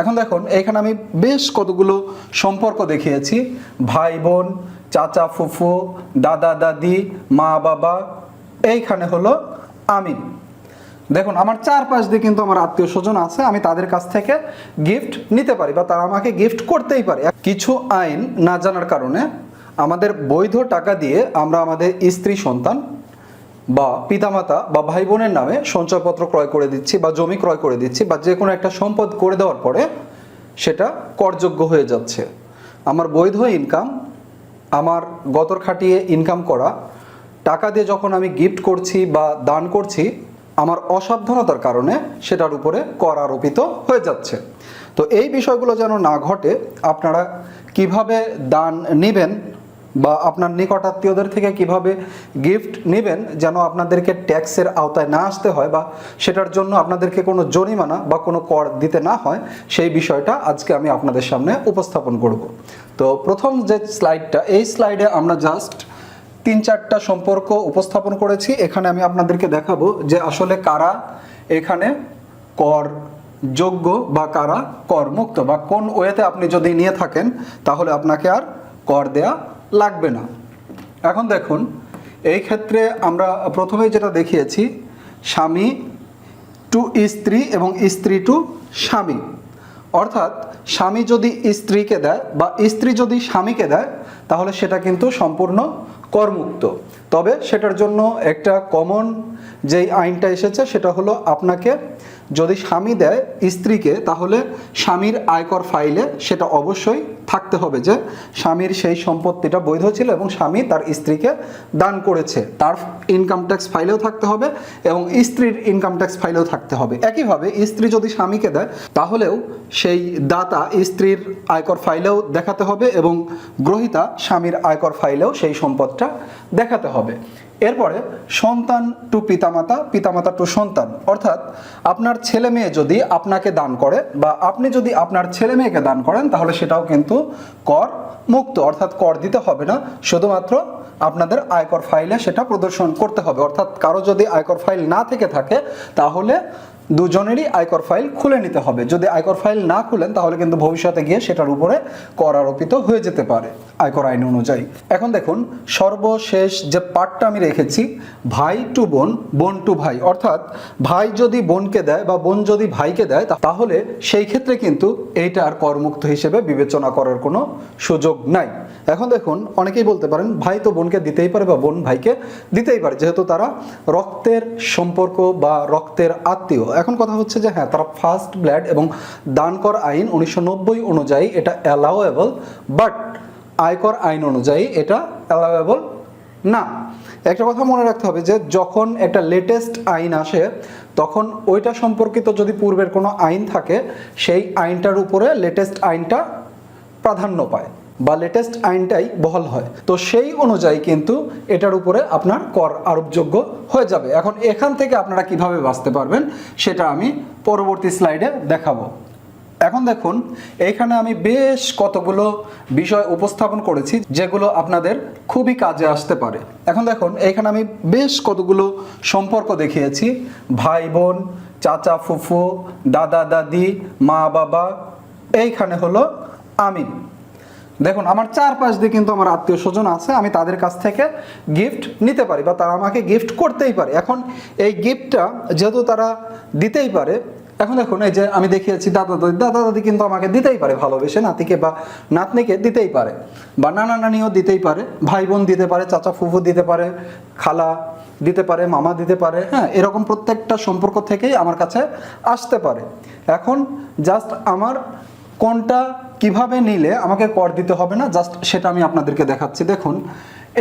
এখন দেখুন এইখানে আমি বেশ কতগুলো সম্পর্ক দেখিয়েছি। ভাই, বোন, চাচা, ফুফু, দাদা, দাদি, মা, বাবা, এইখানে হলো আমি। দেখুন, আমার চারপাশ দিয়ে কিন্তু আমার আত্মীয় স্বজন আছে, আমি তাদের কাছ থেকে গিফট নিতে পারি বা তারা আমাকে গিফট করতেই পারে। কিছু আইন না জানার কারণে আমাদের বৈধ টাকা দিয়ে আমরা আমাদের স্ত্রী সন্তান বা পিতামাতা বা ভাই বোনের নামে সঞ্চয়পত্র ক্রয় করে দিচ্ছি বা জমি ক্রয় করে দিচ্ছি বা যে কোনো একটা সম্পদ করে দেওয়ার পরে সেটা করযোগ্য হয়ে যাচ্ছে। আমার বৈধ ইনকাম, আমার গতর খাটিয়ে ইনকাম করা, টাকা দিয়ে যখন আমি গিফট করছি বা দান করছি, আমার অসাবধানতার কারণে সেটার উপরে কর আরোপিত হয়ে যাচ্ছে। তো এই বিষয়গুলো যেন না ঘটে, আপনারা কীভাবে দান নেবেন বা আপনার নিকট আত্মীয়দের থেকে কীভাবে গিফট নেবেন যেন আপনাদেরকে ট্যাক্সের আওতায় না আসতে হয় বা সেটার জন্য আপনাদেরকে কোনো জরিমানা বা কোনো কর দিতে না হয়, সেই বিষয়টা আজকে আমি আপনাদের সামনে উপস্থাপন করব। তো প্রথম যে স্লাইডটা এই স্লাইডে আমরা জাস্ট তিন চারটা সম্পর্ক উপস্থাপন করেছি। এখানে আমি আপনাদেরকে দেখাবো যে আসলে কারা এখানে কর যোগ্য বা কারা কর মুক্ত বা কোন ওয়েতে আপনি যদি নিয়ে থাকেন, তাহলে আপনাকে আর কর দেয়া লাগবে না। এখন দেখুন, এই ক্ষেত্রে আমরা প্রথমেই যেটা দেখিয়েছি, স্বামী টু স্ত্রী এবং স্ত্রী টু স্বামী। অর্থাৎ স্বামী যদি স্ত্রীকে দেয় বা স্ত্রী যদি স্বামীকে দেয়, তাহলে সেটা কিন্তু সম্পূর্ণ করমুক্ত। তবে সেটার জন্য একটা কমন যেই আইনটা এসেছে, সেটা হলো আপনাকে যদি স্বামী দেয় স্ত্রীকে, তাহলে স্বামীর আয়কর ফাইলে সেটা অবশ্যই থাকতে হবে যে স্বামীর সেই সম্পত্তিটা বৈধ ছিল এবং স্বামী তার স্ত্রীকে দান করেছে। তার ইনকাম ট্যাক্স ফাইলেও থাকতে হবে এবং স্ত্রীর ইনকাম ট্যাক্স ফাইলেও থাকতে হবে। একইভাবে স্ত্রী যদি স্বামীকে দেয়, তাহলেও সেই দাতা স্ত্রীর আয়কর ফাইলেও দেখাতে হবে এবং গ্রহিতা স্বামীর আয়কর ফাইলেও সেই সম্পদটা দেখাতে হবে। এরপরে সন্তান টু পিতামাতা পিতামাতা টু সন্তান। অর্থাৎ আপনার ছেলে মেয়ে যদি আপনাকে দান করে বা আপনি যদি আপনার ছেলে মেয়েকে দান করেন, তাহলে সেটাও কিন্তু কর মুক্ত। অর্থাৎ কর দিতে হবে না, শুধুমাত্র আপনাদের আয়কর ফাইলে সেটা প্রদর্শন করতে হবে। অর্থাৎ কারও যদি আয়কর ফাইল না থেকে থাকে, তাহলে দুজনেরই আয়কর ফাইল খুলে নিতে হবে। যদি আয়কর ফাইল না খুলেন, তাহলে কিন্তু ভবিষ্যতে গিয়ে সেটার উপরে কর আরোপিত হয়ে যেতে পারে আয়কর আইন অনুযায়ী। এখন দেখুন, সর্বশেষ যে পার্টটা আমি রেখেছি, ভাই টু বোন বোন টু ভাই, অর্থাৎ ভাই যদি বোনকে দেয় বা বোন যদি ভাইকে দেয় তাহলে সেই ক্ষেত্রে কিন্তু এইটা আর করমুক্ত হিসেবে বিবেচনা করার কোনো সুযোগ নাই। এখন দেখুন, অনেকেই বলতে পারেন, ভাই তো বোনকে দিতেই পারে বা বোন ভাইকে দিতেই পারে, যেহেতু তারা রক্তের সম্পর্ক বা রক্তের আত্মীয়। এখন কথা হচ্ছে যে হ্যাঁ তারা ফার্স্ট ব্লাড এবং দানকর আইন উনিশশো নব্বই অনুযায়ী এটা অ্যালাওয়েবল বাট আয়কর আইন অনুযায়ী এটা অ্যালাওয়েবল না। একটা কথা মনে রাখতে হবে যে যখন একটা লেটেস্ট আইন আসে, তখন ওইটা সম্পর্কিত যদি পূর্বের কোনো আইন থাকে, সেই আইনটার উপরে লেটেস্ট আইনটা প্রাধান্য পায়। বা লেটেস্ট আইনটাই বহাল হয়। তো সেই অনুযায়ী কিন্তু এটার উপরে আপনার কর আরোপযোগ্য হয়ে যাবে। এখন এখান থেকে আপনারা কীভাবে বাঁচতে পারবেন সেটা আমি পরবর্তী স্লাইডে দেখাবো। এখন দেখুন, এইখানে আমি বেশ কতগুলো বিষয় উপস্থাপন করেছি যেগুলো আপনাদের খুবই কাজে আসতে পারে। এখন দেখুন, এইখানে আমি বেশ কতগুলো সম্পর্ক দেখিয়েছি। ভাই বোন, চাচা ফুফু, দাদা দাদি, মা বাবা, এইখানে হলো আমি। দেখুন, আমার চারপাশ দিয়ে কিন্তু আমার আত্মীয় স্বজন আছে, আমি তাদের কাছ থেকে গিফট নিতে পারি বা তারা আমাকে গিফট করতেই পারে। এখন এই গিফটটা যেহেতু তারা দিতেই পারে, এখন দেখুন, এই যে আমি দেখিয়েছি দাদা দাদি দাদা দাদি কিন্তু আমাকে দিতেই পারে, ভালোবেসে নাতিকে বা নাতনিকে দিতেই পারে বা নানা নানিও দিতেই পারে, ভাই বোন দিতে পারে, চাচা ফুফু দিতে পারে, খালা দিতে পারে, মামা দিতে পারে হ্যাঁ এরকম প্রত্যেকটা সম্পর্ক থেকেই আমার কাছে আসতে পারে। এখন জাস্ট আমার কোনটা কীভাবে নিলে আমাকে কর দিতে হবে না জাস্ট সেটা আমি আপনাদেরকে দেখাচ্ছি। দেখুন,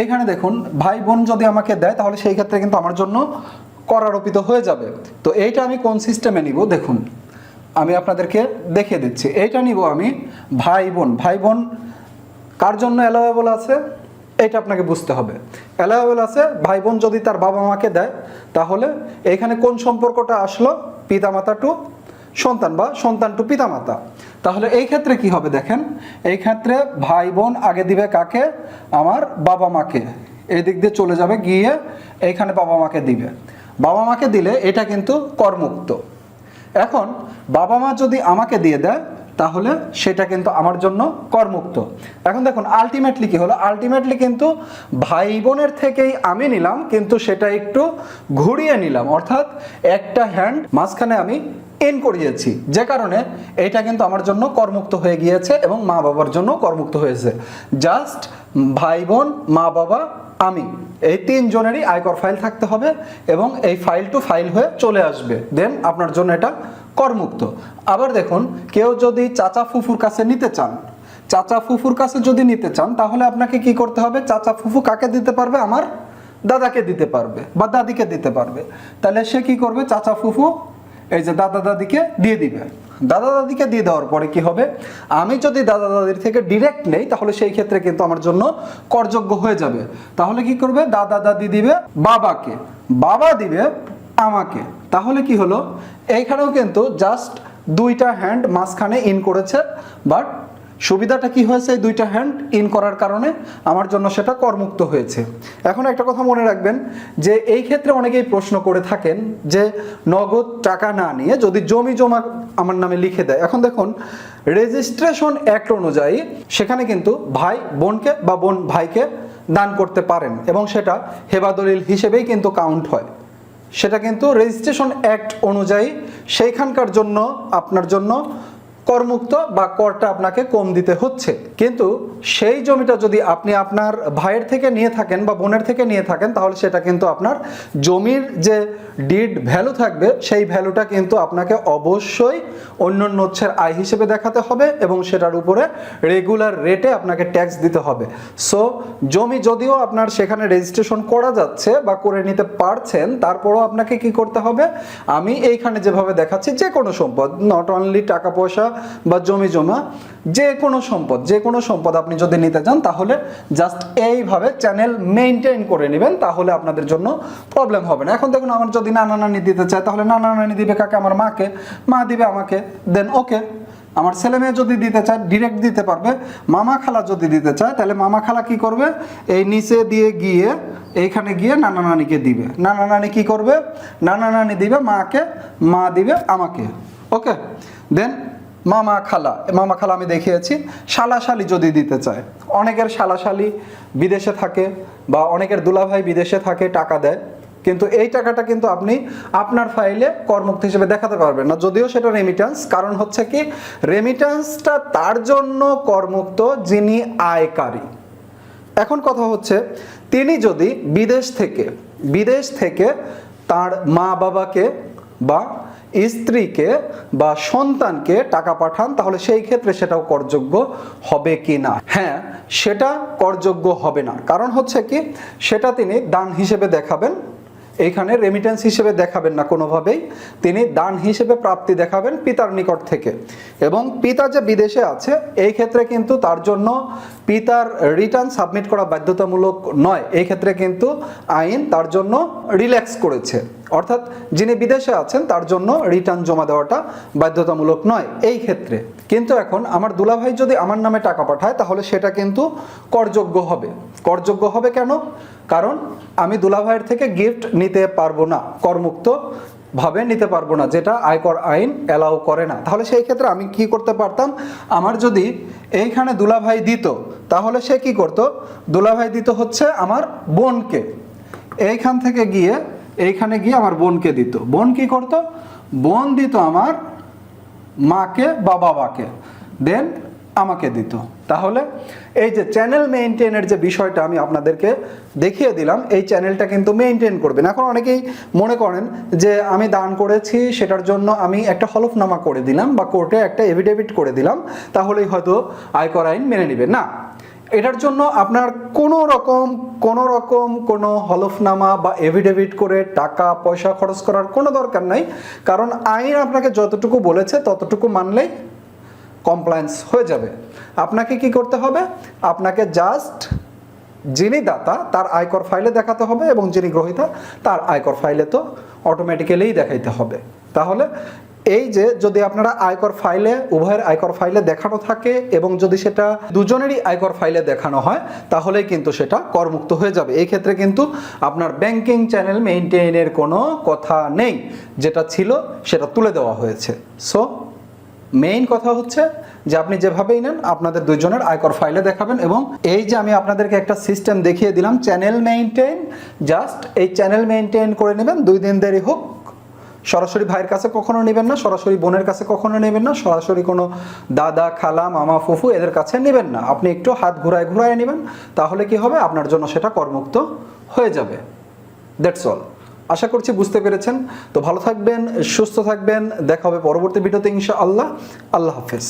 এইখানে দেখুন, ভাই বোন যদি আমাকে দেয়, তাহলে সেই ক্ষেত্রে কিন্তু আমার জন্য কর আরোপিত হয়ে যাবে। তো এইটা আমি কোন সিস্টেমে নিব? দেখুন, আমি আপনাদেরকে দেখিয়ে দিচ্ছি। এইটা নিব আমি ভাই বোন। ভাই বোন কার জন্য অ্যালাওয়েবল আছে? এটা আপনাকে বুঝতে হবে। অ্যালাওয়েবল আছে, ভাই বোন যদি তার বাবা মাকে দেয়, তাহলে এখানে কোন সম্পর্কটা আসলো? পিতামাতা টু সন্তান বা সন্তান টু পিতামাতা। তাহলে এই ক্ষেত্রে কি হবে দেখেন? এই ক্ষেত্রে ভাই বোন আগে দিবে কাকে? আমার বাবা মাকে। এই দিক দিয়ে চলে যাবে গিয়ে এইখানে বাবা মাকে দিবে। বাবা মাকে দিলে এটা কিন্তু করমুক্ত এখন বাবা মা যদি আমাকে দিয়ে দেয়, তাহলে সেটা কিন্তু আমার জন্য করমুক্ত এখন দেখুন আলটিমেটলি কি হলো? আলটিমেটলি কিন্তু ভাই বোনের থেকেই আমি নিলাম, কিন্তু সেটা একটু ঘুরিয়ে নিলাম। অর্থাৎ একটা হ্যান্ড মাঝখানে আমি এন করিয়েছি যে কারণে এটা কিন্তু আমার জন্য করমুক্ত হয়ে গিয়েছে এবং মা বাবার জন্য করমুক্ত হয়েছে। জাস্ট ভাই বোন, মা বাবা, আমি। এই তিনজনেরই আয়কর ফাইল থাকতে হবে এবং এই ফাইল টু ফাইল হয়ে চলে আসবে। দেন আপনার জন্য এটা করমুক্ত। আবার দেখুন, কেউ যদি চাচা ফুফুর কাছে নিতে চান, চাচা ফুফুর কাছে যদি নিতে চান, তাহলে আপনাকে কি করতে হবে? চাচা ফুফু কাকে দিতে পারবে? আমার দাদাকে দিতে পারবে বা দাদিকে দিতে পারবে। তাহলে সে কি করবে? চাচা ফুফু এই যে দাদা দাদিকে দিয়ে দিবে। দাদা দাদিকে দিয়ে দেওয়ার পরে কি হবে? আমি যদি দাদা দাদির থেকে ডিরেক্ট নেই, তাহলে সেই ক্ষেত্রে কিন্তু আমার জন্য করযোগ্য হয়ে যাবে। তাহলে কি করবে? দাদা দাদি দিবে বাবাকে। বাবা দিবে আমাকে। তাহলে কি হলো? এইখানেও কিন্তু জাস্ট দুইটা হ্যান্ড মাঝখানে ইন করেছে বাট সুবিধাটা কি হয়েছে? এই দুইটা হ্যান্ড ইন করার কারণে আমার জন্য সেটা করমুক্ত হয়েছে। এখন একটা কথা মনে রাখবেন যে এই ক্ষেত্রে অনেকেই প্রশ্ন করে থাকেন যে নগদ টাকা না নিয়ে যদি জমি জমা আমার নামে লিখে দেয়, এখন দেখুন রেজিস্ট্রেশন অ্যাক্ট অনুযায়ী সেখানে কিন্তু ভাই বোনকে বা বোন ভাইকে দান করতে পারেন এবং সেটা হেবাদলিল হিসেবেই কিন্তু কাউন্ট হয়। সেটা কিন্তু রেজিস্ট্রেশন অ্যাক্ট অনুযায়ী সেইখানকার জন্য আপনার জন্য করমুক্ত বা করটা আপনাকে কম দিতে হচ্ছে। কিন্তু সেই জমিটা যদি আপনি আপনার ভাইয়ের থেকে নিয়ে থাকেন বা বোনের থেকে নিয়ে থাকেন, তাহলে সেটা কিন্তু আপনার জমির যে ডিড ভ্যালু থাকবে, সেই ভ্যালুটা কিন্তু আপনাকে অবশ্যই অন্য নোচ্ছের আয় হিসেবে দেখাতে হবে এবং সেটার উপরে রেগুলার রেটে আপনাকে ট্যাক্স দিতে হবে। সো জমি যদিও আপনার সেখানে রেজিস্ট্রেশন করা যাচ্ছে বা করে নিতে পারছেন, তারপরও আপনাকে কি করতে হবে? আমি এইখানে যেভাবে দেখাচ্ছি যে কোনো সম্পদ নট অনলি টাকা পয়সা বা জমি জমা, যে কোনো সম্পদ, যে কোনো সম্পদ আপনি যদি নিতে চান, তাহলে জাস্ট এইভাবে চ্যানেল মেনটেন করে নেবেন, তাহলে আপনাদের জন্য প্রবলেম হবে না। এখন দেখুন, আমার যদি নানা নানি দিতে চায়, তাহলে নানা নানি দিবে কাকে? আমার মাকে। মা দিবে আমাকে দেন ওকে আমার ছেলে মেয়ে যদি দিতে চায় ডিরেক্ট দিতে পারবে। মামা খালা যদি দিতে চায়, তাহলে মামা খালা কি করবে? এই নিচে দিয়ে গিয়ে, এইখানে গিয়ে নানা নানিকে দিবে। নানা নানি কি করবে? নানা নানি দিবে মাকে, মা দিবে আমাকে। ওকে দেন মামা খালা মামা খালা আমি দেখিয়েছি, শালাশালি যদি দিতে চায়। অনেকের শালাশালি বিদেশে থাকে বা অনেকের দুলাভাই বিদেশে থাকে, টাকা দেয়। কিন্তু এই টাকাটা কিন্তু আপনি আপনার ফাইলে করমুক্ত হিসেবে দেখাতে পারবেন না। যদিও সেটা রেমিটেন্স কারণ হচ্ছে কি রেমিটেন্সটা তার জন্য করমুক্ত যিনি আয়কারী। এখন কথা হচ্ছে, তিনি যদি বিদেশ থেকে বিদেশ থেকে তার মা বাবাকে বা স্ত্রীকে বা সন্তানকে টাকা পাঠান, তাহলে সেই ক্ষেত্রে সেটাও করযোগ্য হবে কি না? হ্যাঁ সেটা করযোগ্য হবে না। কারণ হচ্ছে কি, সেটা তিনি দান হিসেবে দেখাবেন এইখানে রেমিটেন্স হিসেবে দেখাবেন না কোনোভাবেই। তিনি দান হিসেবে প্রাপ্তি দেখাবেন পিতার নিকট থেকে। এবং পিতা যে বিদেশে আছে, এই ক্ষেত্রে কিন্তু তার জন্য পিতার রিটার্ন সাবমিট করা বাধ্যতামূলক নয়। এই ক্ষেত্রে কিন্তু আইন তার জন্য রিল্যাক্স করেছে। অর্থাৎ যিনি বিদেশে আছেন, তার জন্য রিটার্ন জমা দেওয়াটা বাধ্যতামূলক নয়, এই ক্ষেত্রে। কিন্তু এখন আমার দুলাভাই যদি আমার নামে টাকা পাঠায়, তাহলে সেটা কিন্তু করযোগ্য হবে। করযোগ্য হবে কেন? কারণ আমি দুলাভাইয়ের থেকে গিফট নিতে পারব না, করমুক্ত ভাবে নিতে পারব না, যেটা আয়কর আইন অ্যালাউ করে না। তাহলে সেই ক্ষেত্রে আমি কি করতে পারতাম? আমার যদি এইখানে দুলাভাই দিত, তাহলে সে কি করত? দুলাভাই দিত হচ্ছে আমার বোনকে। এইখান থেকে গিয়ে এইখানে গিয়ে আমার বোনকে দিত। বোন কি করতো? বোন দিত আমার মাকে বা বাবাকে। দেন আমাকে দিত। তাহলে এই যে চ্যানেল মেনটেনের যে বিষয়টা আমি আপনাদেরকে দেখিয়ে দিলাম, এই চ্যানেলটা কিন্তু মেনটেন করবেন। এখন অনেকেই মনে করেন যে আমি দান করেছি, সেটার জন্য আমি একটা হলফনামা করে দিলাম বা কোর্টে একটা এভিডেভিট করে দিলাম, তাহলেই হয়তো আয়কর আইন মেনে নেবে না এটার জন্য আপনার কোনো রকম কোনো রকম কোনো হলফনামা বা এভিডেভিট করে টাকা, পয়সা খরচ করার কোনো দরকার নাই। কারণ আইন আপনাকে যতটুকু বলেছে ততটুকু মানলেই কমপ্লায়েন্স হয়ে যাবে। আপনাকে কি করতে হবে? আপনাকে জাস্ট যিনি দাতা, তার আয়কর ফাইলে দেখাতে হবে এবং যিনি গ্রহীতা, তার আয়কর ফাইলে তো অটোমেটিক্যালিই দেখাইতে হবে। তাহলে এই যে যদি আপনারা আয়কর ফাইলে উভয়ের আয়কর ফাইলে দেখানো থাকে এবং যদি সেটা দুজনেরই আয়কর ফাইলে দেখানো হয়, তাহলেই কিন্তু সেটা করমুক্ত হয়ে যাবে। এই ক্ষেত্রে কিন্তু আপনার ব্যাংকিং চ্যানেল মেনটেনের কোনো কথা নেই। যেটা ছিল সেটা তুলে দেওয়া হয়েছে। সো মেইন কথা হচ্ছে যে আপনি যেভাবেই নেন, আপনাদের দুজনের আয়কর ফাইলে দেখাবেন এবং এই যে আমি আপনাদেরকে একটা সিস্টেম দেখিয়ে দিলাম চ্যানেল মেইনটেইন জাস্ট এই চ্যানেল মেইনটেইন করে নেবেন, দুই দিন দেরি হোক। সরাসরি ভাইয়ের কাছে কখনো নেবেন না, সরাসরি বোনের কাছে কখনো নেবেন না, সরাসরি কোনো দাদা, খালা, মামা, ফুফু এদের কাছে নেবেন না। আপনি একটু হাত ঘুরায় ঘুরায় নেবেন, তাহলে কি হবে? আপনার জন্য সেটা করমুক্ত হয়ে যাবে। দ্যাটস অল আশা করছি বুঝতে পেরেছেন। তো ভালো থাকবেন, সুস্থ থাকবেন। দেখা হবে পরবর্তী ভিডিওতে ইনশা আল্লাহ আল্লাহ হাফেজ।